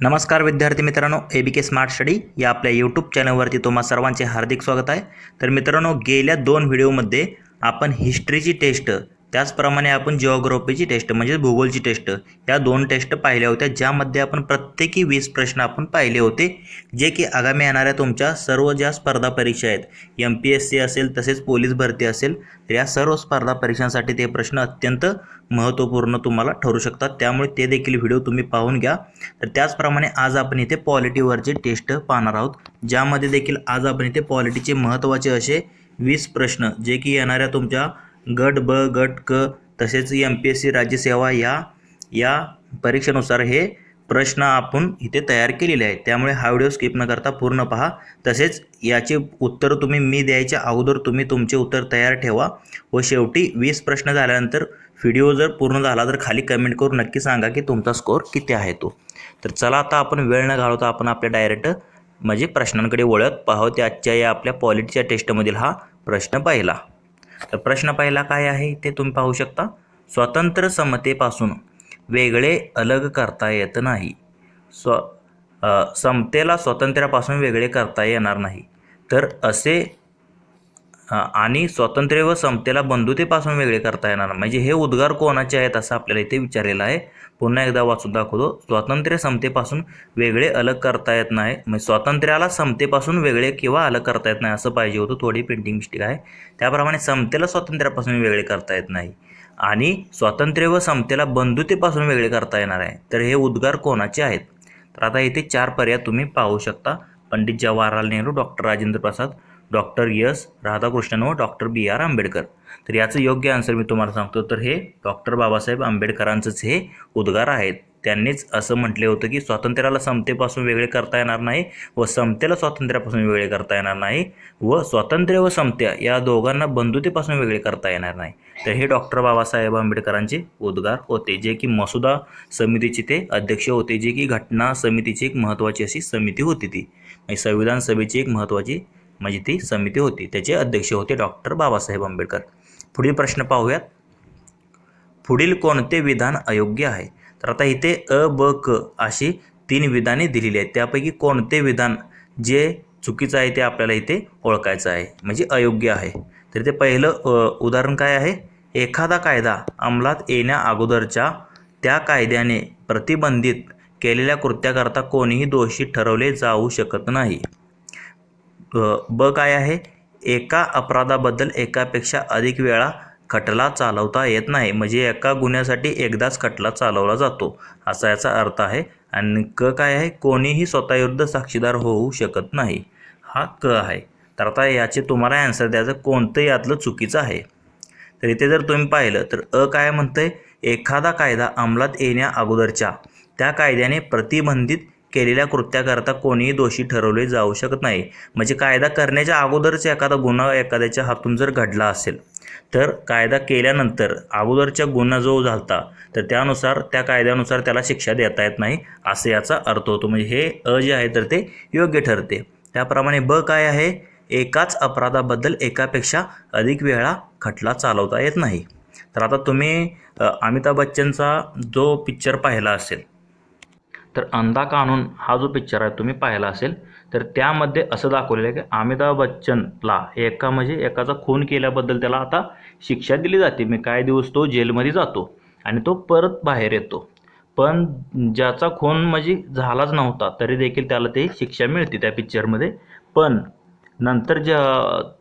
नमस्कार विद्यार्थी मित्रांनो ए बी के स्मार्ट स्टडी या आपल्या यूट्यूब चॅनलवरती तुम्हा सर्वांचे हार्दिक स्वागत आहे. तर मित्रांनो गेल्या दोन व्हिडिओमध्ये आपण हिस्ट्रीची टेस्ट त्याचप्रमाणे आपण जिओग्रॉफीची टेस्ट म्हणजे भूगोलची टेस्ट या दोन टेस्ट पाहिल्या होत्या ज्यामध्ये आपण प्रत्येकी वीस प्रश्न आपण पाहिले होते जे की आगामी येणाऱ्या तुमच्या सर्व ज्या स्पर्धा परीक्षा आहेत एम पी एस सी असेल तसेच पोलीस भरती असेल तर या सर्व स्पर्धा परीक्षांसाठी ते प्रश्न अत्यंत महत्त्वपूर्ण तुम्हाला ठरू शकतात. त्यामुळे ते देखील व्हिडिओ तुम्ही पाहून घ्या. तर त्याचप्रमाणे आज आपण इथे पॉलिटीवरचे टेस्ट पाहणार आहोत ज्यामध्ये देखील आज आपण इथे पॉलिटीचे महत्त्वाचे असे वीस प्रश्न जे की येणाऱ्या तुमच्या गट ब गट क तसेच एम पी एस सी राज्यसेवा या या परीक्षेनुसार हे प्रश्न आपण इथे तयार केलेले आहेत. त्यामुळे हा व्हिडिओ स्किप न करता पूर्ण पहा. तसेच याचे उत्तर तुम्ही मी द्यायच्या अगोदर तुम्ही तुमचे उत्तर तयार ठेवा व शेवटी वीस प्रश्न झाल्यानंतर व्हिडिओ जर पूर्ण झाला तर खाली कमेंट करून नक्की सांगा की तुमचा स्कोअर किती आहे तो. तर चला आता आपण वेळ न घालवता आपण आपल्या डायरेक्ट म्हणजे प्रश्नांकडे वळत पाहू आजच्या या आपल्या पॉलिटीच्या टेस्टमधील हा प्रश्न पाहिला. तर प्रश्न पहिला काय आहे? ते तुम्ही पाहू शकता. स्वतंत्र समतेपासून वेगळे अलग करता येत नाही. स्व समतेला स्वातंत्र्यापासून वेगळे करता येणार नाही. तर असे आणि स्वातंत्र्य व समतेला बंधुतेपासून वेगळे करता येणार म्हणजे हे उद्गार कोणाचे आहेत असं आपल्याला इथे विचारलेलं आहे. पुन्हा एकदा वाचून दाखवतो. स्वातंत्र्य समतेपासून वेगळे अलग करता येत नाही. म्हणजे स्वातंत्र्याला समतेपासून वेगळे किंवा अलग करता येत नाही असं पाहिजे होतं. थोडी पेंटिंग मिस्टेक आहे. त्याप्रमाणे समतेला स्वातंत्र्यापासून वेगळे करता येत नाही. आणि स्वातंत्र्य व समतेला बंधुतेपासून वेगळे करता येणार आहे. तर हे उद्गार कोणाचे आहेत? तर आता इथे चार पर्याय तुम्ही पाहू शकता. Pandit Jawaharlal Nehru doctor Rajendra Prasad doctor S Radhakrishnan व डॉक्टर बी आर आंबेडकर. तर याचं योग्य आन्सर मी तुम्हाला सांगतो तर हे डॉक्टर बाबासाहेब आंबेडकरांचंच हे उद्गार आहेत. त्यांनीच असं म्हटले होतं की स्वातंत्र्याला समतेपासून वेगळे करता येणार नाही व समतेला स्वातंत्र्यापासून वेगळे करता येणार नाही व स्वातंत्र्य व समत्या या दोघांना बंधुतेपासून वेगळे करता येणार नाही. तर हे डॉक्टर बाबासाहेब आंबेडकरांचे उद्गार होते जे की मसुदा समितीचे ते अध्यक्ष होते जे की घटना समितीची एक महत्त्वाची अशी समिती होती ती. म्हणजे संविधान सभेची एक महत्त्वाची म्हणजे ती समिती होती. त्याचे अध्यक्ष होते डॉक्टर बाबासाहेब आंबेडकर. पुढील प्रश्न पाहूयात. पुढील कोणते विधान अयोग्य आहे? तर आता इथे अ ब क अशी तीन विधाने दिलेली आहेत. त्यापैकी कोणते विधान जे चुकीचं आहे ते आपल्याला इथे ओळखायचं आहे? म्हणजे अयोग्य आहे. तर ते पहिलं उदाहरण काय आहे? एखादा कायदा अंमलात येण्या अगोदरच्या त्या कायद्याने प्रतिबंधित केलेल्या कृत्याकरता कोणीही दोषी ठरवले जाऊ शकत नाही. ब काय आहे? एका अपराधाबद्दल एकापेक्षा अधिक वेळा खटला चालवता येत नाही. म्हणजे एका गुन्ह्यासाठी एकदाच खटला चालवला जातो. असा याचा अर्थ आहे. आणि क काय आहे? कोणीही स्वतःविरुद्ध साक्षीदार होऊ शकत नाही. हा क आहे. तर आता याचे तुम्हाला ॲन्सर द्यायचं कोणतं यातलं चुकीचं आहे. तर इथे जर तुम्ही पाहिलं तर अ काय म्हणतंय? एखादा कायदा अंमलात येण्या अगोदरच्या त्या कायद्याने प्रतिबंधित केलेल्या कृत्याकरता कोणीही दोषी ठरवले जाऊ शकत नाही. म्हणजे कायदा करण्याच्या अगोदरच एखादा गुन्हा एखाद्याच्या हातून जर घडला असेल तर कायदा केल्यानंतर अगोदरच्या गुन्हा जो झालता तर त्यानुसार त्या कायद्यानुसार त्याला शिक्षा देता येत नाही असं याचा अर्थ होतो. म्हणजे हे अ जे आहे तर ते योग्य ठरते. त्याप्रमाणे ब काय आहे? एकाच अपराधाबद्दल एकापेक्षा अधिक वेळा खटला चालवता येत नाही. तर आता तुम्ही अमिताभ बच्चनचा जो पिक्चर पाहिला असेल तर अंधा कानून हा जो पिक्चर आहे तुम्ही पाहिला असेल तर त्यामध्ये असं दाखवलेलं आहे की अमिताभ बच्चनला एका म्हणजे एकाचा खून केल्याबद्दल त्याला आता शिक्षा दिली जाते. मी काही दिवस तो जेलमध्ये जातो आणि तो परत बाहेर येतो. पण ज्याचा खून म्हणजे झालाच नव्हता तरी देखील त्याला ते शिक्षा मिळते त्या पिक्चरमध्ये पण नंतर ज्या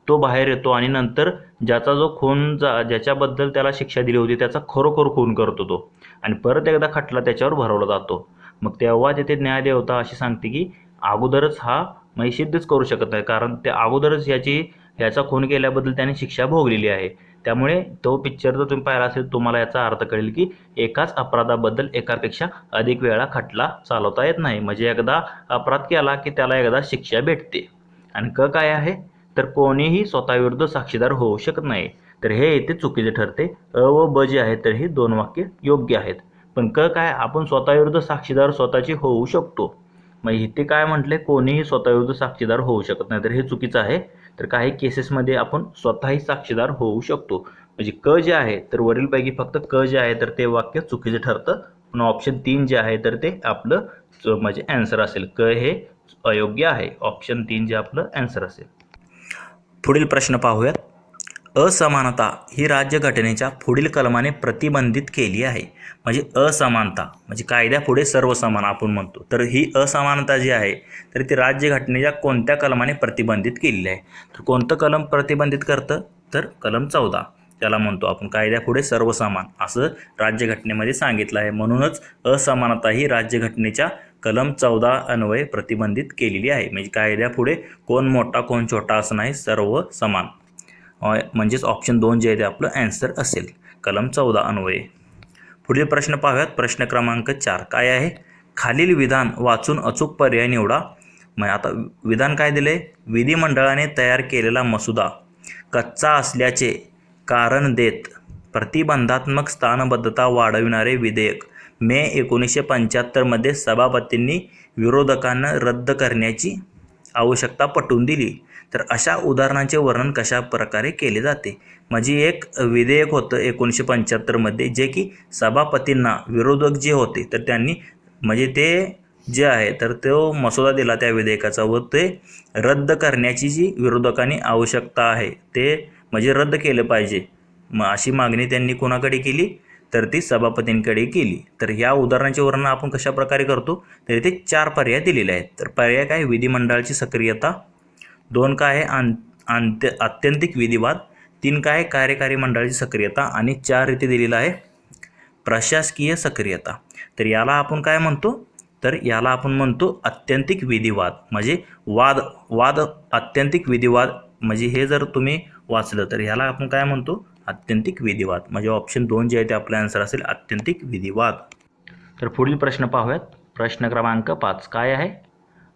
तो बाहेर येतो आणि नंतर ज्याचा जो खून जा ज्याच्याबद्दल त्याला शिक्षा दिली होती त्याचा खरोखर खून करतो तो. आणि परत एकदा खटला त्याच्यावर भरवला जातो. मग तेव्हा तिथे न्यायदेवता अशी सांगते की अगोदरच हा म्हणजे सिद्धच करू शकत नाही. कारण त्या अगोदरच याची याचा खून केल्याबद्दल त्याने शिक्षा भोगलेली आहे. त्यामुळे तो पिक्चर जर तुम्ही पाहिला असेल तुम्हाला याचा अर्थ कळेल की एकाच अपराधाबद्दल एकापेक्षा अधिक वेळा खटला चालवता येत नाही. म्हणजे एकदा अपराध केला की त्याला एकदा शिक्षा भेटते. आणि क काय आहे? तर कोणीही स्वतःविरुद्ध साक्षीदार होऊ शकत नाही. तर हे इथे चुकीचे ठरते. अ व ब जे आहे तर ही दोन वाक्य योग्य आहेत. पण क काय? आपण स्वतःविरुद्ध साक्षीदार स्वतःची होऊ शकतो. मग इथे काय म्हटले कोणीही स्वतःविरुद्ध साक्षीदार होऊ शकत नाही. तर हे चुकीचं आहे. तर काही केसेसमध्ये आपण स्वतःही साक्षीदार होऊ शकतो. म्हणजे क जे आहे तर वरीलपैकी फक्त क जे आहे तर ते वाक्य चुकीचं ठरतं. पण ऑप्शन तीन जे आहे तर ते आपलं च- म्हणजे ॲन्सर असेल. क हे अयोग्य आहे. ऑप्शन तीन जे आपलं ॲन्सर असेल. पुढील प्रश्न पाहूयात. असमानता ही राज्यघटनेच्या पुढील कलमाने प्रतिबंधित केली आहे. म्हणजे असमानता म्हणजे कायद्यापुढे सर्व समान आपण म्हणतो. तर ही असमानता जी आहे तर ती राज्यघटनेच्या कोणत्या कलमाने प्रतिबंधित केलेली आहे? तर कोणतं कलम प्रतिबंधित करतं? तर कलम चौदा. त्याला म्हणतो आपण कायद्यापुढे सर्व समान असं राज्यघटनेमध्ये सांगितलं आहे. म्हणूनच असमानता ही राज्यघटनेच्या कलम चौदा अन्वये प्रतिबंधित केलेली आहे. म्हणजे कायद्यापुढे कोण मोठा कोण छोटा असं नाही सर्व समान म्हणजेच ऑप्शन दोन जे आहे ते आपलं ॲन्सर असेल. कलम चौदा अन्वये. पुढील प्रश्न पाहूयात. प्रश्न क्रमांक चार काय आहे? खालील विधान वाचून अचूक पर्याय निवडा. मग आता विधान काय दिले विधिमंडळाने तयार केलेला मसुदा कच्चा असल्याचे कारण देत प्रतिबंधात्मक स्थानबद्धता वाढविणारे विधेयक मे एकोणीसशे पंच्याहत्तरमध्ये सभापतींनी विरोधकांना रद्द करण्याची आवश्यकता पटवून दिली. तर अशा उदाहरणांचे वर्णन कशा प्रकारे केले जाते? म्हणजे एक विधेयक होतं एकोणीसशे पंच्याहत्तरमध्ये जे की सभापतींना विरोधक जे होते तर त्यांनी म्हणजे ते जे आहे तर तो मसुदा दिला त्या विधेयकाचा व ते रद्द करण्याची जी विरोधकांनी आवश्यकता आहे ते म्हणजे रद्द केलं पाहिजे. मग अशी मागणी त्यांनी कोणाकडे केली? तर ती सभापतींकडे केली. तर ह्या उदाहरणाचे वर्णन आपण कशा प्रकारे करतो? तर इथे चार पर्याय दिलेले आहेत. तर पर्याय काय? विधिमंडळाची सक्रियता दोन काय आहे आं आंत्य आत्यंतिक विधिवाद तीन काय आहे कार्यकारी मंडळाची सक्रियता आणि चार इथे दिलेलं आहे प्रशासकीय सक्रियता. तर याला आपण काय म्हणतो? तर याला आपण म्हणतो आत्यंतिक विधिवाद. म्हणजे वाद वाद आत्यंतिक विधिवाद. म्हणजे हे जर तुम्ही वाचलं तर ह्याला आपण काय म्हणतो? आत्यंतिक विधिवाद. म्हणजे ऑप्शन दोन जे आहे ते आपला आन्सर असेल आत्यंतिक विधिवाद. तर पुढील प्रश्न पाहूयात. प्रश्न क्रमांक पाच. काय आहे?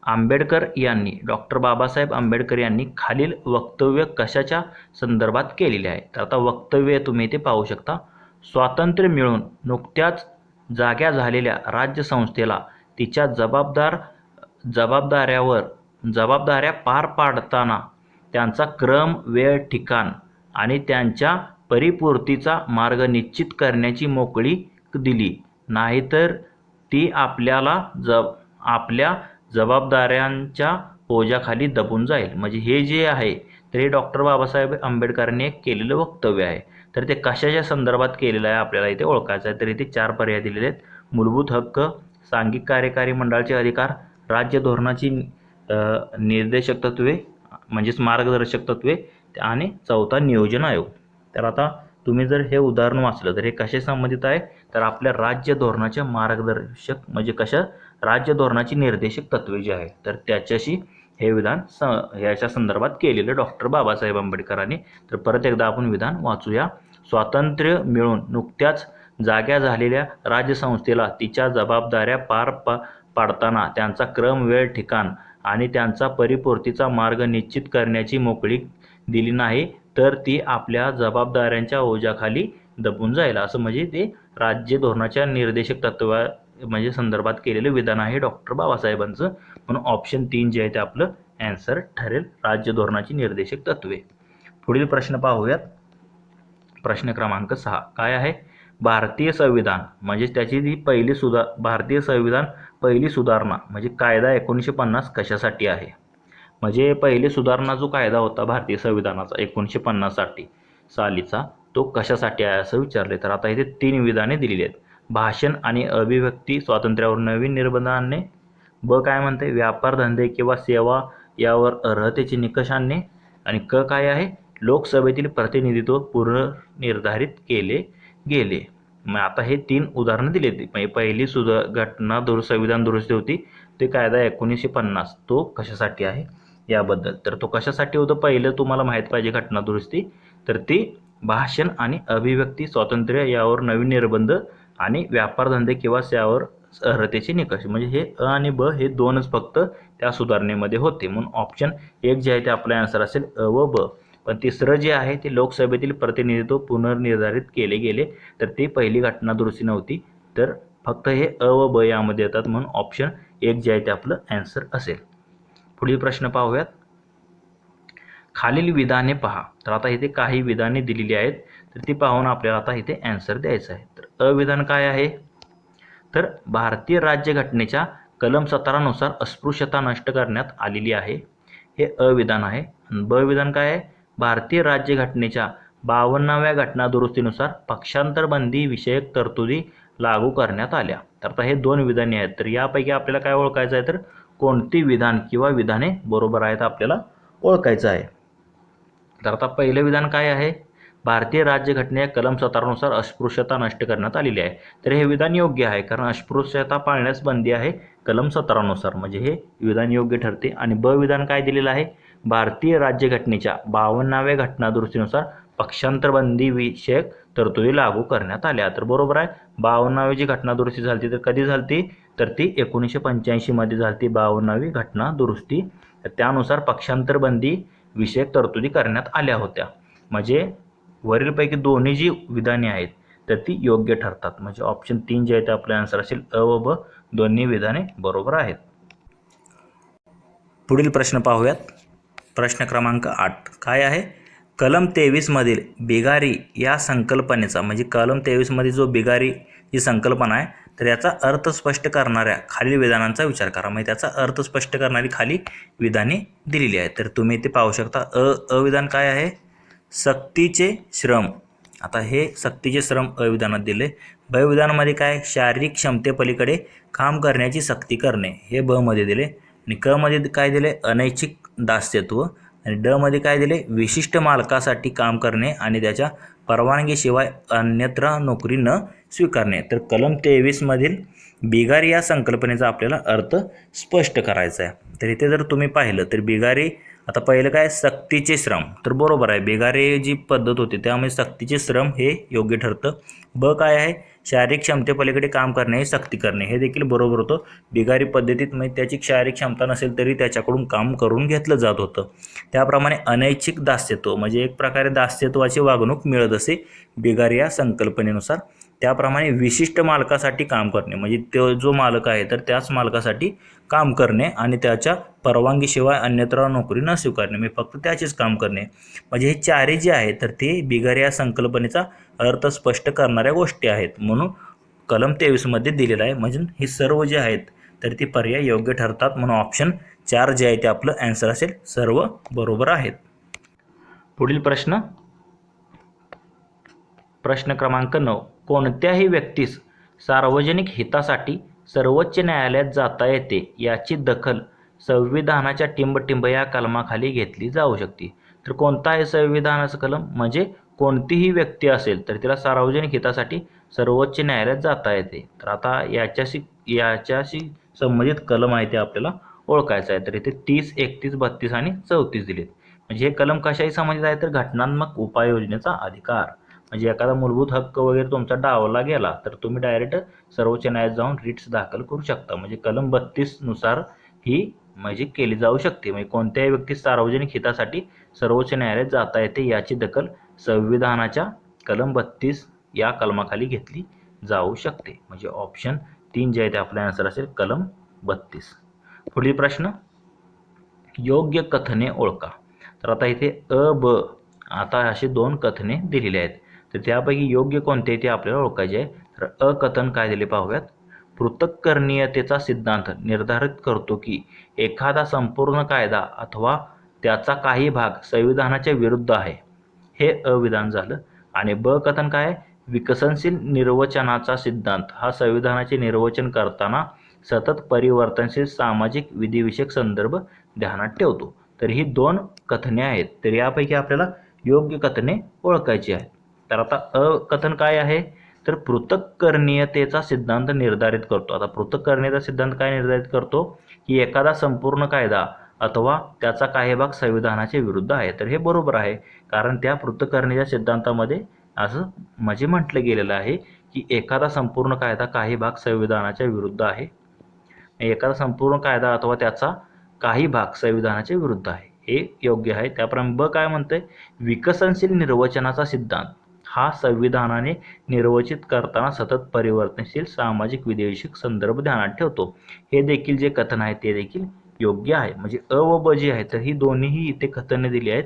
आंबेडकर यांनी डॉक्टर बाबासाहेब आंबेडकर यांनी खालील वक्तव्य कशाच्या संदर्भात केलेले आहे? तर आता वक्तव्य तुम्ही ते पाहू शकता. स्वातंत्र्य मिळून नुकत्याच जाग्या झालेल्या राज्यसंस्थेला तिच्या जबाबदार जबाबदाऱ्यावर जबाबदाऱ्या पार पाडताना त्यांचा क्रम वेळ ठिकाण आणि त्यांच्या परिपूर्तीचा मार्ग निश्चित करण्याची मोकळी दिली. नाहीतर ती आपल्याला ज आपल्या जबाबदाऱ्यांच्या ओझ्याखाली दबून जाईल. म्हणजे हे जे आहे तर हे डॉक्टर बाबासाहेब आंबेडकरांनी एक केलेलं वक्तव्य आहे. तर ते कशाच्या संदर्भात केलेलं आहे आपल्याला इथे ओळखायचं आहे. तर इथे चार पर्याय दिलेले आहेत. मूलभूत हक्क सांघिक कार्यकारी मंडळाचे अधिकार राज्य धोरणाची निर्देशक तत्वे म्हणजेच मार्गदर्शक तत्वे आणि चौथा नियोजन आयोग. तर आता तुम्ही जर हे उदाहरण वाचलं तर हे कशा संबंधित आहे? तर आपल्या राज्य धोरणाच्या मार्गदर्शक म्हणजे कशा राज्य धोरणाची निर्देशक तत्वे जी आहे तर त्याच्याशी हे विधान स ह्याच्या संदर्भात केलेलं डॉक्टर बाबासाहेब आंबेडकरांनी. तर परत एकदा आपण विधान वाचूया. स्वातंत्र्य मिळून नुकत्याच जाग्या झालेल्या राज्यसंस्थेला तिच्या जबाबदाऱ्या पार पा पाडताना त्यांचा क्रम वेळ ठिकाण आणि त्यांचा परिपूर्तीचा मार्ग निश्चित करण्याची मोकळी दिली नाही तर ती आपल्या जबाबदाऱ्यांच्या ओझ्याखाली दबून जाईल. असं म्हणजे ते राज्य धोरणाच्या निर्देशक तत्वा म्हणजे संदर्भात केलेलं विधान आहे डॉक्टर बाबासाहेबांचं. म्हणून ऑप्शन तीन जे आहे ते आपलं ॲन्सर ठरेल. राज्य धोरणाची निर्देशक तत्वे. पुढील प्रश्न पाहूयात. प्रश्न क्रमांक सहा. काय आहे? भारतीय संविधान. म्हणजे त्याची ती पहिली सुधा भारतीय संविधान पहिली सुधारणा म्हणजे कायदा एकोणीसशे पन्नास कशासाठी आहे? म्हणजे पहिली सुधारणा जो कायदा होता भारतीय संविधानाचा एकोणीसशे पन्नाससाठी सालीचा तो कशासाठी आहे असं विचारले तर आता इथे तीन विधाने दिलेली आहेत. भाषण आणि अभिव्यक्ती स्वातंत्र्यावर नवीन निर्बंध आणणे ब काय म्हणते? व्यापार धंदे किंवा सेवा यावर अर्हतेचे निकष आणणे आणि क काय आहे? लोकसभेतील प्रतिनिधित्व पुनर्निर्धारित केले गेले. मग आता हे तीन उदाहरणं दिली होती म्हणजे पहिली सुधा घटना दुरु संविधान दुरुस्ती होती. ते कायदा एकोणीसशे पन्नास. तो कशासाठी आहे? याबद्दल. तर तो कशासाठी होतं? पहिलं तुम्हाला माहीत पाहिजे घटना दुरुस्ती. तर ती भाषण आणि अभिव्यक्ती स्वातंत्र्य यावर नवीन निर्बंध आणि व्यापारधंदे किंवा त्यावर अर्हतेचे निकष. म्हणजे हे अ आणि ब हे दोनच फक्त त्या सुधारणेमध्ये होते. म्हणून ऑप्शन एक जे आहे ते आपला आन्सर असेल अ व ब. पण तिसरं जे आहे ते लोकसभेतील प्रतिनिधित्व पुनर्निर्धारित केले गेले तर ती पहिली घटना दुरुस्ती नव्हती. तर फक्त हे अ व ब यामध्ये येतात म्हणून ऑप्शन एक जे आहे ते आपलं ॲन्सर असेल. पुढील प्रश्न पाहूयात. खालील विधाने पहा. तर आता इथे काही विधाने दिलेली आहेत. तर ती पाहून आपल्याला आता इथे ॲन्सर द्यायचं आहे. अविधान काय आहे? तर भारतीय राज्यघटनेच्या कलम सतरानुसार अस्पृश्यता नष्ट करण्यात आलेली आहे. हे अविधान आहे. ब विधान काय आहे? भारतीय राज्यघटनेच्या बावन्नाव्या घटना दुरुस्तीनुसार पक्षांतरबंदी विषयक तरतुदी लागू करण्यात आल्या. तर आता हे दोन विधाने आहेत. तर यापैकी आपल्याला काय ओळखायचं आहे? तर कोणती विधान किंवा विधाने बरोबर आहेत आपल्याला ओळखायचं आहे? तर आता पहिलं विधान काय आहे? भारतीय राज्यघटने कलम सतरानुसार अस्पृश्यता नष्ट करण्यात आलेली आहे. तर हे विधान योग्य आहे कारण अस्पृश्यता पाळण्यास बंदी आहे कलम सतरानुसार म्हणजे हे विधान योग्य ठरते. आणि ब विधान काय दिलेलं आहे? भारतीय राज्यघटनेच्या बावन्नाव्या घटना दुरुस्तीनुसार विषयक तरतुदी लागू करण्यात आल्या. तर बरोबर आहे बावन्नावी जी घटना दुरुस्ती झाली तर कधी झाली तर ती एकोणीसशे पंच्याऐंशीमध्ये झाली बावन्नावी घटना दुरुस्ती तर त्यानुसार पक्षांतरबंदी विषयक तरतुदी करण्यात आल्या होत्या. म्हणजे वरीलपैकी दोन्ही जी विधाने आहेत तर ती योग्य ठरतात. म्हणजे ऑप्शन तीन जे आहे ते आपले आन्सर असेल अ व ब दोन्ही विधाने बरोबर आहेत. पुढील प्रश्न पाहूयात. प्रश्न क्रमांक आठ. काय आहे? कलम तेवीसमधील बिगारी या संकल्पनेचा म्हणजे कलम तेवीसमध्ये जो बिगारी ही संकल्पना आहे तर याचा अर्थ स्पष्ट करणाऱ्या खालील विधानांचा विचार करा. म्हणजे त्याचा अर्थ स्पष्ट करणारी खाली विधाने दिलेली आहेत. तर तुम्ही इथे पाहू शकता अ अविधान काय आहे? सक्तीचे श्रम. आता हे सक्तीचे श्रम अविधानात दिले. ब विधानामध्ये काय? शारीरिक क्षमतेपलीकडे काम करण्याची सक्ती करणे. हे ब मध्ये दिले. आणि क मध्ये काय दिले? अनैच्छिक दास्यत्व. आणि ड मध्ये काय दिले? विशिष्ट मालकासाठी काम करणे आणि त्याच्या परवानगीशिवाय अन्यत्र नोकरी न स्वीकारणे. तर कलम तेवीसमधील बिगारी या संकल्पनेचा आपल्याला अर्थ स्पष्ट करायचा आहे. तर इथे जर तुम्ही पाहिलं तर बिगारी आता पहिलं काय? सक्तीचे श्रम. तर बरोबर आहे. बेगारे जी पद्धत होती त्यामुळे सक्तीचे श्रम हे योग्य ठरतं. ब काय आहे? शारीरिक क्षमतेपलीकडे काम करणे हे सक्ती करणे. हे देखील बरोबर होतं. बिगारी पद्धतीत म्हणजे त्याची शारीरिक क्षमता नसेल तरी त्याच्याकडून काम करून घेतलं जात होतं. त्याप्रमाणे अनैच्छिक दास्यत्व म्हणजे एक प्रकारे दास्यत्वाची वागणूक मिळत असे बिगारी या संकल्पनेनुसार. त्याप्रमाणे विशिष्ट मालकासाठी काम करणे. म्हणजे तो जो मालक आहे तर त्याच मालकासाठी काम करणे आणि त्याच्या परवानगीशिवाय अन्यत्र नोकरी न स्वीकारणे. म्हणजे फक्त त्याचेच काम करणे. म्हणजे हे चारही जे आहेत तर ते बिगर या संकल्पनेचा अर्थ स्पष्ट करणाऱ्या गोष्टी आहेत. म्हणून कलम तेवीसमध्ये दिलेलं आहे. म्हणजे हे सर्व जे आहेत तर ती पर्याय योग्य ठरतात. म्हणून ऑप्शन चार जे आहे ते आपलं ॲन्सर असेल सर्व बरोबर आहेत. पुढील प्रश्न. प्रश्न क्रमांक नऊ. कोणत्याही व्यक्तीस सार्वजनिक हितासाठी सर्वोच्च न्यायालयात जाता येते याची दखल संविधानाच्या टिंबटिंब या कलमाखाली घेतली जाऊ शकते. तर कोणता आहे संविधानाचं कलम? म्हणजे कोणतीही व्यक्ती असेल तर तिला सार्वजनिक हितासाठी सर्वोच्च न्यायालयात जाता येते. तर आता याच्याशी याच्याशी संबंधित कलम आहे ते आपल्याला ओळखायचं आहे. तर इथे तीस एकतीस बत्तीस आणि चौतीस दिलेत. म्हणजे हे कलम कशाही संबंधित आहे तर घटनात्मक उपाययोजनेचा अधिकार. म्हणजे एखादा मूलभूत हक्क वगैरे तुमचा डावला गेला तर तुम्ही डायरेक्ट सर्वोच्च न्यायालयात जाऊन रिट्स दाखल करू शकता. म्हणजे कलम बत्तीसनुसार ही म्हणजे केली जाऊ शकते. म्हणजे कोणत्याही व्यक्ती सार्वजनिक हितासाठी सर्वोच्च न्यायालयात जाता येते याची दखल संविधानाच्या कलम बत्तीस या कलमाखाली घेतली जाऊ शकते. म्हणजे ऑप्शन तीन जे आहे ते आपला आन्सर असेल कलम बत्तीस. पुढील प्रश्न योग्य कथने ओळखा. तर आता इथे अ ब आता असे दोन कथने दिलेले आहेत. तर त्यापैकी योग्य कोणते ते आपल्याला ओळखायचे आहे. तर अकथन काय दिले पाहूयात. पृथक्करणीयतेचा सिद्धांत निर्धारित करतो की एखादा संपूर्ण कायदा अथवा त्याचा काही भाग संविधानाच्या विरुद्ध आहे. हे अविधान झालं. आणि ब कथन काय आहे? विकसनशील निर्वचनाचा सिद्धांत. हा संविधानाचे निर्वचन करताना सतत परिवर्तनशील सामाजिक विधिविषयक संदर्भ ध्यानात ठेवतो. तर ही दोन कथने आहेत. तर यापैकी आपल्याला योग्य कथने ओळखायची आहेत. तर आता अकथन काय आहे? तर पृथक्करणीयतेचा सिद्धांत निर्धारित करतो. आता पृथक्करणीयता सिद्धांत काय निर्धारित करतो? की एखादा संपूर्ण कायदा अथवा त्याचा काही भाग संविधानाच्या विरुद्ध आहे. तर हे बरोबर आहे. कारण त्या पृथक्करणीच्या सिद्धांतामध्ये असं म्हणजे म्हटलं गेलेलं आहे की एखादा संपूर्ण कायदा काही भाग संविधानाच्या विरुद्ध आहे. एखादा संपूर्ण कायदा अथवा त्याचा काही भाग संविधानाच्या विरुद्ध आहे. हे योग्य आहे. त्याप्रमाणे ब काय म्हणतंय? विकसनशील निर्वचनाचा सिद्धांत. हा संविधानाने निर्वचित करताना सतत परिवर्तनशील सामाजिक विदेशिक संदर्भ ध्यानात ठेवतो. हे देखील जे कथन आहे ते देखील योग्य आहे. म्हणजे अ व ब जी आहे तर ही दोन्हीही इथे कथने दिली आहेत.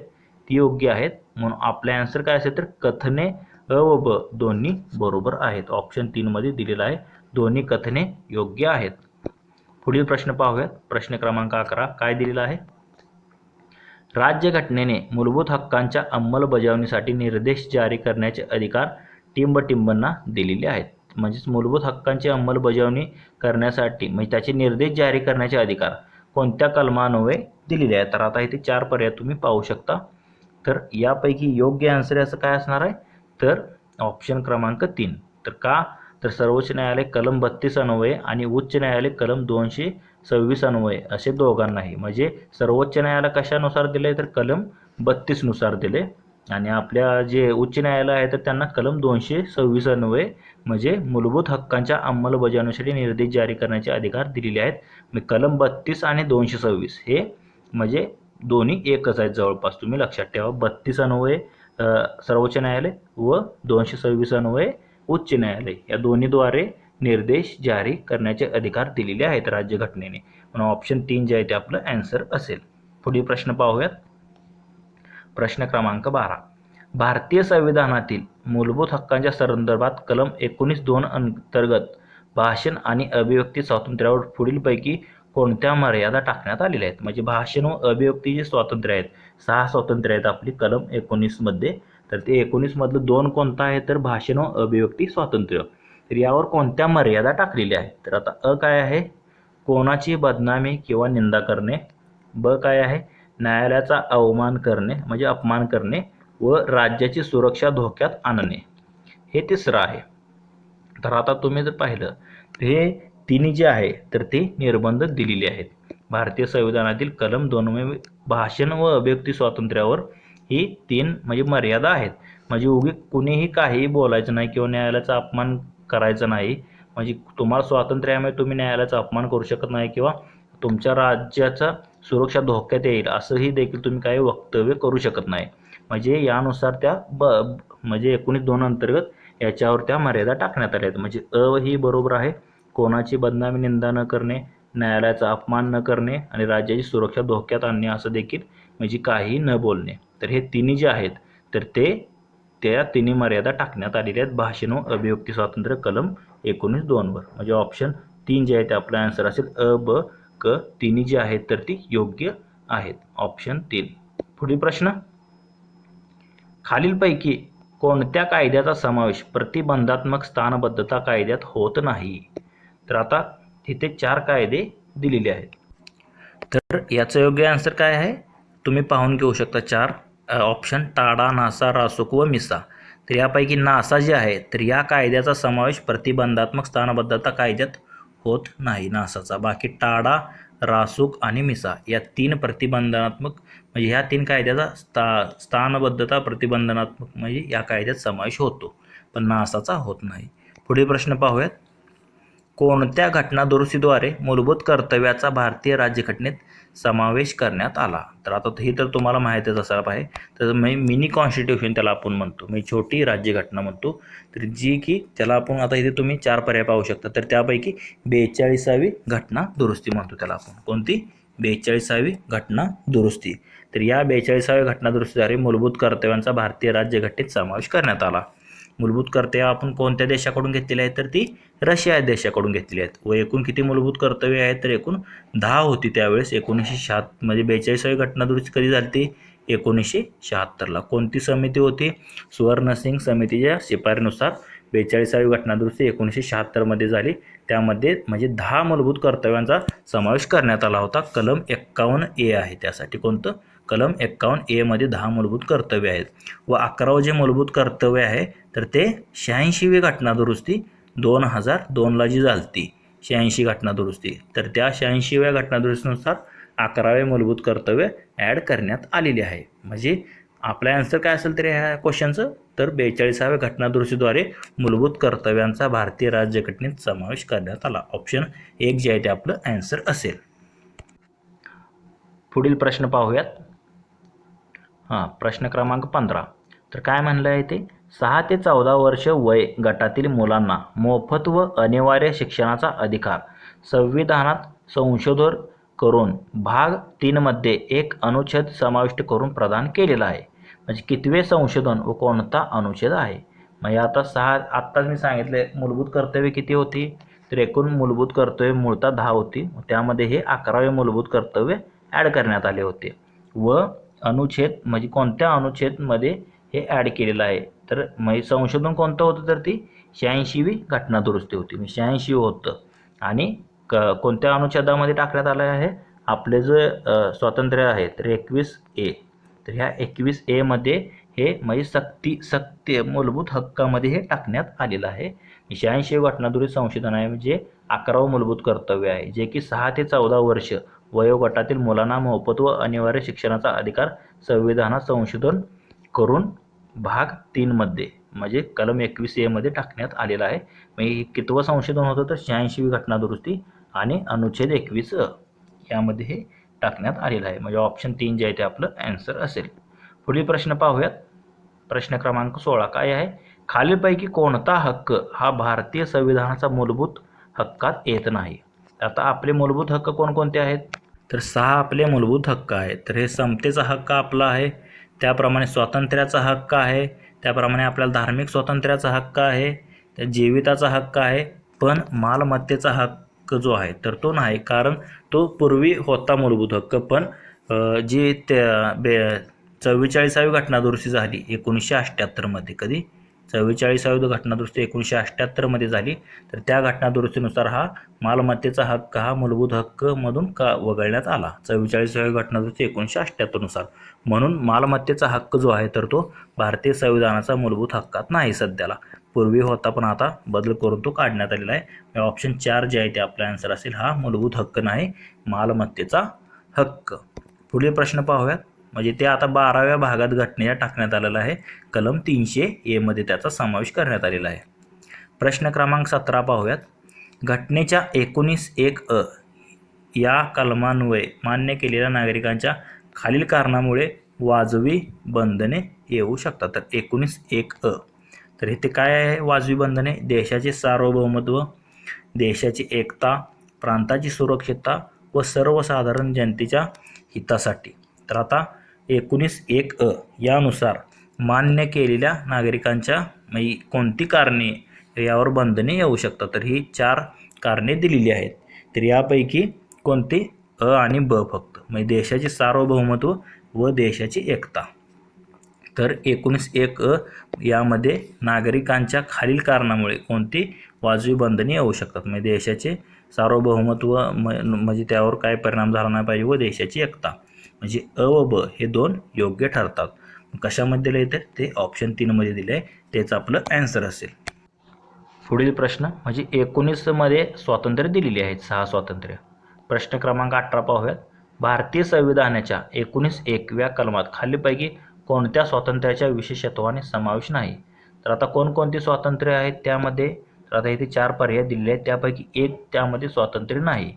ती योग्य आहेत. म्हणून आपलं आन्सर काय असेल तर कथने अ व ब दोन्ही बरोबर आहेत. ऑप्शन तीनमध्ये दिलेला आहे. दोन्ही कथने योग्य आहेत. पुढील प्रश्न पाहूयात. प्रश्न क्रमांक अकरा. काय दिलेला आहे? राज्यघटनेने मूलभूत हक्कांच्या अंमलबजावणीसाठी निर्देश जारी करण्याचे अधिकार टिंबटिंबांना दिलेले आहेत. म्हणजेच मूलभूत हक्कांची अंमलबजावणी करण्यासाठी म्हणजे त्याचे निर्देश जारी करण्याचे अधिकार कोणत्या कलमान्वये दिलेले आहेत? तर आता इथे चार पर्याय तुम्ही पाहू शकता. तर यापैकी योग्य आन्सर याचं काय असणार आहे? तर ऑप्शन क्रमांक तीन. तर का? तर सर्वोच्च न्यायालय कलम बत्तीस अन्वये आणि उच्च न्यायालय कलम दोनशे सव्वीस अन्वय असे दोघांनाही. म्हणजे सर्वोच्च न्यायालय कशानुसार दिले तर कलम बत्तीसनुसार दिले आणि आपल्या जे उच्च न्यायालय आहे तर त्यांना कलम दोनशे सव्वीस अन्वये म्हणजे मूलभूत हक्कांच्या अंमलबजावणीसाठी निर्देश जारी करण्याचे अधिकार दिलेले आहेत. मी कलम बत्तीस आणि दोनशे सव्वीस हे म्हणजे दोन्ही एकच आहेत जवळपास. तुम्ही लक्षात ठेवा बत्तीस अन्वये सर्वोच्च न्यायालय व दोनशे सव्वीस अन्वये उच्च न्यायालय. या दोन्हीद्वारे निर्देश जारी करण्याचे अधिकार दिलेले आहेत राज्यघटनेने. म्हणून ऑप्शन तीन जे आहे ते आपलं अँसर असेल. पुढील प्रश्न पाहूयात. प्रश्न क्रमांक बारा. भारतीय संविधानातील मूलभूत हक्कांच्या संदर्भात कलम एकोणीस दोन अंतर्गत भाषण आणि अभिव्यक्ती स्वातंत्र्यावर पुढीलपैकी कोणत्या मर्यादा टाकण्यात आलेल्या आहेत? म्हणजे भाषण व अभिव्यक्ती जे स्वातंत्र्य आहेत सहा स्वातंत्र्य आहेत आपली कलम एकोणीसमध्ये. तर ते एकोणीसमधलं दोन कोणतं आहे? तर भाषण व अभिव्यक्ती स्वातंत्र्य. तर यावर कोणत्या मर्यादा टाकलेल्या आहेत? तर आता अ काय आहे? कोणाची बदनामी किंवा निंदा करणे? ब काय आहे? न्यायालयाचा अवमान करणे म्हणजे अपमान करणे व राज्याची सुरक्षा धोक्यात आणणे. हे तिसरं आहे. तर आता तुम्ही जर पाहिलं तर हे तिन्ही जे आहे तर ते निर्बंध दिलेले आहेत. भारतीय संविधानातील कलम दोन भाषण व अभिव्यक्ती स्वातंत्र्यावर ही तीन म्हणजे मर्यादा आहेत. म्हणजे उगी कुणीही काहीही बोलायचं नाही किंवा न्यायालयाचा अपमान करायचं नाही. म्हणजे तुम्हाला स्वातंत्र्यामुळे तुम्ही न्यायालयाचा अपमान करू शकत नाही किंवा तुमच्या राज्याचा सुरक्षा धोक्यात येईल असंही देखील तुम्ही काही वक्तव्य करू शकत नाही. म्हणजे यानुसार त्या ब म्हणजे एकोणीस दोन अंतर्गत याच्यावर त्या मर्यादा टाकण्यात आल्या आहेत. म्हणजे अ ही बरोबर आहे. कोणाची बदनामी निंदा न करणे न्यायालयाचा अपमान न करणे आणि राज्याची सुरक्षा धोक्यात आणणे असं देखील म्हणजे काही न बोलणे. तर हे तिन्ही जे आहेत तर ते त्या तिन्ही मर्यादा टाकण्यात आलेल्या आहेत. भाषण व अभिव्यक्ती स्वातंत्र्य कलम एकोणीस दोनवर म्हणजे ऑप्शन तीन जे आहे ते आपला आन्सर असेल अ ब क तिन्ही जे आहेत तर ती योग्य आहेत. ऑप्शन तीन. पुढील प्रश्न. खालीलपैकी कोणत्या कायद्याचा समावेश प्रतिबंधात्मक स्थानबद्धता कायद्यात होत नाही? तर आता तिथे चार कायदे दिलेले आहेत. तर याचं योग्य आन्सर काय आहे? तुम्ही पाहून घेऊ शकता चार. ऑप्शन टाडा नासा रासुक व मिसा. तर यापैकी नासा जे आहे तर या कायद्याचा समावेश प्रतिबंधात्मक स्थानबद्धता कायद्यात होत नाही. नासाचा. बाकी टाडा रासुक आणि मिसा या तीन प्रतिबंधात्मक म्हणजे ह्या तीन कायद्याचा स्था स्थानबद्धता प्रतिबंधनात्मक म्हणजे या कायद्यात समावेश होतो. पण नासाचा होत नाही. पुढील प्रश्न पाहूयात. कोणत्या घटना दुरुस्तीद्वारे मूलभूत कर्तव्याचा भारतीय राज्यघटनेत समावेश करण्यात आला. तर आता ही तर तुम्हाला माहितीच असायला पाहिजे. तर मी मिनी कॉन्स्टिट्यूशन त्याला आपण म्हणतो. मी छोटी राज्यघटना म्हणतो. तर जी की त्याला आपण आता इथे तुम्ही चार पर्याय पाहू शकता. तर त्यापैकी बेचाळीसावी घटना दुरुस्ती म्हणतो त्याला आपण. कोणती? बेचाळीसावी घटना दुरुस्ती. तर या बेचाळीसाव्या घटना दुरुस्तीद्वारे मूलभूत कर्तव्यांचा भारतीय राज्यघटनेत समावेश करण्यात आला. मूलभूत कर्तव्य आपण कोणत्या देशाकडून घेतलेली आहेत तर ती रशिया देशाकडून घेतलेली आहेत. व एकूण किती मूलभूत कर्तव्य आहेत तर एकूण दहा होती त्यावेळेस. एकोणीसशे शहात्तर म्हणजे बेचाळीसावी घटना दुरुस्ती कधी झाली ती एकोणीसशे शहात्तरला कोणती समिती होती? सुवर्णसिंग समितीच्या शिफारीनुसार बेचाळीसावी घटना दुरुस्ती एकोणीसशे शहात्तरमध्ये झाली. त्यामध्ये म्हणजे दहा मूलभूत कर्तव्यांचा समावेश करण्यात आला होता. कलम एक्कावन्न ए आहे त्यासाठी. कोणतं? कलम एक्कावन्न एमध्ये दहा मूलभूत कर्तव्य आहेत. व अकरावं जे मूलभूत कर्तव्य आहे तर ते शहाऐंशीवी घटना दुरुस्ती दोन हजार दोनला जी झालती. शहाऐंशी घटना दुरुस्ती. तर त्या शहाऐंशीव्या घटना दुरुस्तीनुसार अकरावे मूलभूत कर्तव्य ॲड करण्यात आलेले आहे. म्हणजे आपला आन्सर काय असेल तर ह्या क्वेश्चनचं तर बेचाळीसाव्या घटनादुरुस्तीद्वारे मूलभूत कर्तव्यांचा भारतीय राज्यघटनेत समावेश करण्यात आला. ऑप्शन एक जे आहे ते आपलं आन्सर असेल. पुढील प्रश्न पाहूयात. हां प्रश्न क्रमांक पंधरा. तर काय म्हणलं आहे ते? सहा ते चौदा वर्ष वय गटातील मुलांना मोफत व अनिवार्य शिक्षणाचा अधिकार. संविधानात संशोधन करून भाग तीनमध्ये एक अनुच्छेद समाविष्ट करून प्रदान केलेला आहे. म्हणजे कितवे संशोधन व कोणता अनुच्छेद आहे? म्हणजे आता सहा आत्ताच मी सांगितले मूलभूत कर्तव्य किती होती? तर एकूण मूलभूत कर्तव्य मूळतः दहा होती. त्यामध्ये हे अकरावे मूलभूत कर्तव्य ॲड करण्यात आले होते. व अनुच्छेद म्हणजे कोणत्या अनुच्छेदमध्ये हे ॲड केलेलं आहे? तर म्हणजे संशोधन कोणतं होतं तर ती शहाऐंशीवी घटना दुरुस्ती होती म्हणजे शहाऐंशी होतं. आणि क कोणत्या अनुच्छेदामध्ये टाकण्यात आलं आहे? आपले जे स्वातंत्र्य आहे तर एकवीस ए. तर ह्या एकवीस एमध्ये हे म्हणजे सक्ती सक्ती मूलभूत हक्कामध्ये हे टाकण्यात आलेलं आहे. म्हणजे शहाऐंशी घटनादुरुस्त संशोधन आहे म्हणजे अकरावं मूलभूत कर्तव्य आहे जे की सहा ते चौदा वर्ष वयोगटातील मुलांना मोफत व अनिवार्य शिक्षणाचा अधिकार संविधानात संशोधन करून भाग तीनमध्ये म्हणजे कलम एकवीस एमध्ये टाकण्यात आलेला आहे. म्हणजे कितवं संशोधन होतं? तर शहाऐंशीवी घटना दुरुस्ती आणि अनुच्छेद एकवीस यामध्ये हे टाकण्यात आलेलं आहे. म्हणजे ऑप्शन तीन जे आहे ते आपलं ॲन्सर असेल. पुढील प्रश्न पाहूयात. प्रश्न क्रमांक सोळा काय आहे? खालीलपैकी कोणता हक्क हा भारतीय संविधानाचा मूलभूत हक्कात येत नाही? आता आपले मूलभूत हक्क कोणकोणते आहेत? तर सहा आपले मूलभूत हक्क आहेत. तर हे समतेचा हक्क आपला आहे त्याप्रमाणे स्वातंत्र्याचा हक्क आहे त्याप्रमाणे आपल्याला धार्मिक स्वातंत्र्याचा हक्क आहे त्या जीविताचा हक्क आहे पण मालमत्तेचा हक्क जो आहे तर तो नाही कारण तो पूर्वी होता मूलभूत हक्क. पण जी त्या बे चव्वेचाळीसावी घटनादुरुस्ती झाली एकोणीसशे अठ्ठ्याहत्तरमध्ये कधी? चव्वेचाळीसावी घटनादुरुस्ती एकोणीसशे अठ्ठ्याहत्तरमध्ये झाली. तर त्या घटनादुरुस्तीनुसार हा मालमत्तेचा हक्क हा मूलभूत हक्कमधून का वगळण्यात आला? चव्वेचाळीसावी घटनादुरुस्ती एकोणीसशे अठ्ठ्याहत्तरनुसार. म्हणून मालमत्तेचा हक्क जो आहे तर तो भारतीय संविधानाचा मूलभूत हक्कात नाही सध्याला. पूर्वी होता पण आता बदल करून तो काढण्यात आलेला आहे. ऑप्शन चार जे आहे ते आपला आन्सर असेल हा मूलभूत हक्क नाही मालमत्तेचा हक्क. पुढील प्रश्न पाहूयात. म्हणजे ते आता बाराव्या भागात घटनेला टाकण्यात आलेलं आहे. कलम तीनशे एमध्ये त्याचा समावेश करण्यात आलेला आहे. प्रश्न क्रमांक सतरा पाहूयात. घटनेच्या एकोणीस एक अ या कलमान्वये मान्य केलेल्या नागरिकांच्या खालील कारणामुळे वाजवी बंधने येऊ शकतात. तर एकोणीस एक अ. तर इथे काय आहे वाजवी बंधने? देशाचे सार्वभौमत्व देशाची एकता प्रांताची सुरक्षितता व सर्वसाधारण जनतेच्या हितासाठी. तर आता एकोणीस एक अ यानुसार मान्य केलेल्या नागरिकांच्या कोणती कारणे यावर बंधने येऊ शकतात? तर ही चार कारणे दिलेली आहेत. तर यापैकी कोणती? अ आणि ब फक्त. म्हणजे देशाचे सार्वभौमत्व व देशाची एकता. तर एकोणीस एक अ यामध्ये नागरिकांच्या खालील कारणामुळे कोणती वाजवी बंधने येऊ शकतात? म्हणजे देशाचे सार्वभौमत्व म- म्हणजे त्यावर काय परिणाम झाला नाही पाहिजे व देशाची एकता. म्हणजे अ व ब हे दोन योग्य ठरतात. कशामध्ये दिलं येते ते ऑप्शन तीनमध्ये दिले आहे तेच आपलं ॲन्सर असेल. पुढील प्रश्न म्हणजे एकोणीसमध्ये स्वातंत्र्य दिलेली आहेत सहा स्वातंत्र्य. प्रश्न क्रमांक अठरा पाहूयात. भारतीय संविधानाच्या एकोणीस एकव्या कलमात खालीपैकी कोणत्या स्वातंत्र्याच्या विशेषत्वाने समावेश नाही? तर आता कोणकोणती स्वातंत्र्य आहेत त्यामध्ये? तर आता इथे चार पर्याय दिलेले आहेत. त्यापैकी एक त्यामध्ये स्वातंत्र्य नाही.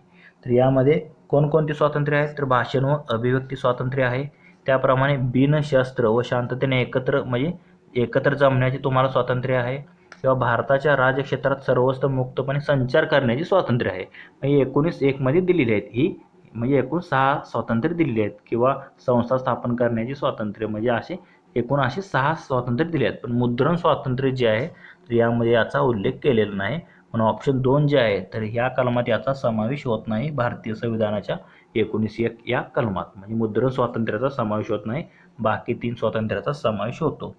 तर यामध्ये कोणकोणती स्वातंत्र्य आहेत? तर भाषण व अभिव्यक्ती स्वातंत्र्य आहे. त्याप्रमाणे बिनशस्त्र व शांततेने एकत्र म्हणजे एकत्र जमण्याचे तुम्हाला स्वातंत्र्य आहे. किंवा भारताच्या राज्यक्षेत्रात सर्वस्त मुक्तपणे संचार करण्याची स्वातंत्र्य आहे. म्हणजे एकोणीस एकमध्ये दिलेली आहेत ही म्हणजे एकूण सहा स्वातंत्र्य दिलेली आहेत. किंवा संस्था स्थापन करण्याची स्वातंत्र्य म्हणजे असे एकूण असे सहा स्वातंत्र्य दिले आहेत. पण मुद्रण स्वातंत्र्य जे आहे यामध्ये याचा उल्लेख केलेला नाही. म्हणून ऑप्शन दोन जे आहे तर ह्या कलमात याचा समावेश होत नाही. भारतीय संविधानाच्या एकोणीस एक या कलमात. म्हणजे मुद्रण स्वातंत्र्याचा समावेश होत नाही. बाकी तीन स्वातंत्र्याचा समावेश होतो.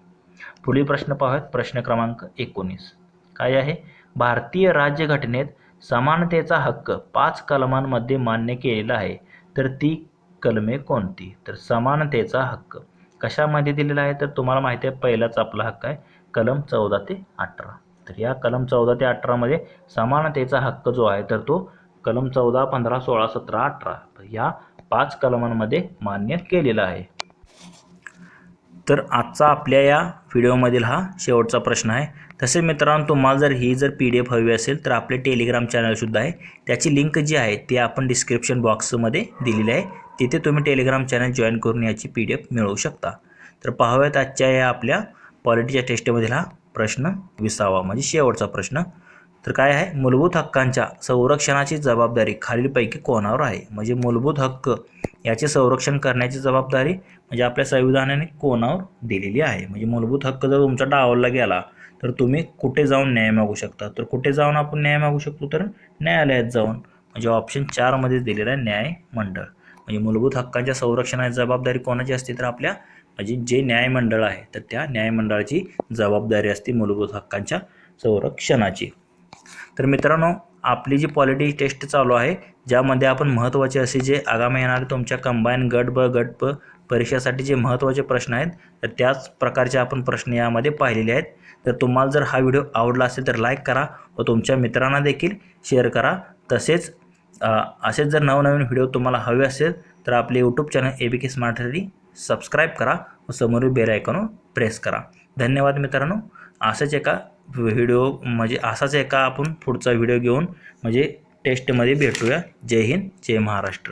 पुढील प्रश्न पाहूयात. प्रश्न क्रमांक एकोणीस. काय आहे? भारतीय राज्यघटनेत समानतेचा हक्क पाच कलमांमध्ये मान्य केलेला आहे. तर ती कलमे कोणती? तर समानतेचा हक्क. कशामध्ये दिलेला आहे? तर तुम्हाला माहिती आहे पहिलाच आपला हक्क आहे. कलम चौदा ते अठरा. तर या कलम चौदा ते अठरामध्ये समानतेचा हक्क जो आहे तर तो कलम चौदा पंधरा सोळा सतरा अठरा या पाच कलमांमध्ये मान्य केलेला आहे. तर आजचा आपल्या या व्हिडिओमधील हा शेवटचा प्रश्न आहे. तसे मित्रांनो तुम्हाला जर ही जर पी डी एफ हवी असेल तर आपले टेलिग्राम चॅनलसुद्धा आहे. त्याची लिंक जी आहे ती आपण डिस्क्रिप्शन बॉक्समध्ये दिलेली आहे. तिथे तुम्ही टेलिग्राम चॅनल जॉईन करून याची पी डी एफ मिळवू शकता. तर पाहूयात आजच्या या आपल्या पॉलिटीच्या टेस्टमधील हा प्रश्न विसावा. म्हणजे शेवटचा प्रश्न. तर काय आहे? मूलभूत हक्कांच्या संरक्षणाची जबाबदारी खालीलपैकी कोणावर आहे? म्हणजे मूलभूत हक्क याचे संरक्षण करण्याची जबाबदारी म्हणजे आपल्या संविधानाने कोणावर दिलेली आहे? म्हणजे मूलभूत हक्क जर तुमचा डावलला गेला तर तुम्ही कुठे जाऊन न्याय मागू शकता? तर कुठे जाऊन आपण न्याय मागू शकतो? तर न्यायालयात जाऊन. म्हणजे ऑप्शन चारमध्येच दिलेला आहे न्याय मंडळ म्हणजे मूलभूत हक्कांच्या संरक्षणाची जबाबदारी कोणाची असते? तर आपल्या म्हणजे जे न्यायमंडळ आहे तर त्या न्यायमंडळाची जबाबदारी असते मूलभूत हक्कांच्या संरक्षणाची. तर मित्रांनो आपली जी पॉलिटी टेस्ट चालू आहे ज्यामध्ये आपण महत्त्वाचे असे जे आगामी येणारे तुमच्या कंबाईन गट ब गट प परीक्षेसाठी जे महत्त्वाचे प्रश्न आहेत तर त्याच प्रकारचे आपण प्रश्न यामध्ये पाहिलेले आहेत. तर तुम्हाला जर हा व्हिडिओ आवडला असेल तर लाईक करा व तुमच्या मित्रांना देखील शेअर करा. तसेच असेच जर नवनवीन व्हिडिओ तुम्हाला हवे असेल तर आपले YouTube channel A B K smart subscribe करा व समोरील बेल आयकॉन प्रेस करा. धन्यवाद मित्रांनो. असंच एका व्हिडिओ म्हणजे असाच एका आपण पुढचा व्हिडिओ घेऊन म्हणजे टेस्टमध्ये भेटूया. जय हिंद जय महाराष्ट्र.